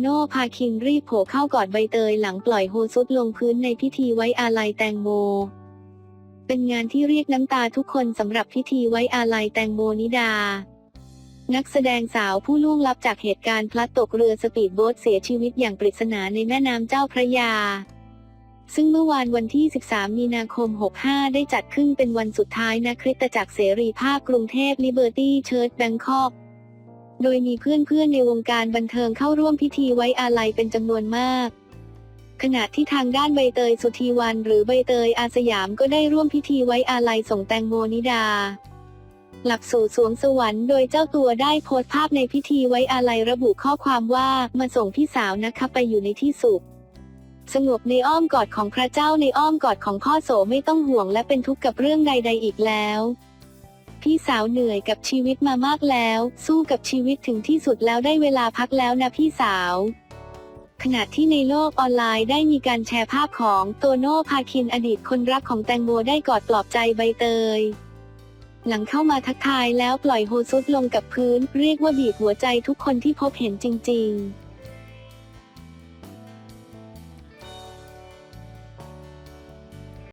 โน่พาคินรีบโผล่เข้ากอดใบเตยหลังปล่อยโฮซุดลงพื้นในพิธีไว้อาลัยแตงโม เป็นงานที่เรียกน้ำตาทุกคนสำหรับพิธีไว้อาลัยแตงโมนิดา นักแสดงสาวผู้ล่วงลับจากเหตุการณ์พลัดตกเรือสปีดโบ๊ทเสียชีวิตอย่างปริศนาในแม่น้ำเจ้าพระยาซึ่งเมื่อวานวันที่ 13 มีนาคม 65 ได้จัดขึ้นเป็นวันสุดท้ายณคริสตจักรเสรีภาพกรุงเทพลิเบอร์ตี้เชิร์ชแบงคอก โดยมีเพื่อนๆในวงการบันเทิงเข้าร่วมพิธีไว้อาลัยเป็นจำนวนมาก ขณะที่ทางด้านใบเตยสุธีวันหรือใบเตยอาสยามก็ได้ร่วมพิธีไว้อาลัยส่งแตงโมนิดาหลับสู่สวงสวรรค์โดยเจ้าตัวได้โพสต์ภาพในพิธีไว้อาลัยระบุข้อความว่ามาส่งพี่สาวนะคะไปอยู่ในที่สุข สงบในอ้อมกอดของพระเจ้าในอ้อมกอดของพ่อโสไม่ต้องห่วงและเป็นทุกข์กับเรื่องใด ๆ อีกแล้ว พี่สาวเหนื่อยกับชีวิตมามากแล้ว สู้กับชีวิตถึงที่สุดแล้วได้เวลาพักแล้วนะพี่สาว ขณะที่ในโลกออนไลน์ได้มีการแชร์ภาพของโตโน่พาคินอดีตคนรักของแตงโมได้กอดปลอบใจใบเตย หลังเข้ามาทักทายแล้วปล่อยโฮซุดลงกับพื้น เรียกว่าบีบหัวใจทุกคนที่พบเห็นจริง ๆ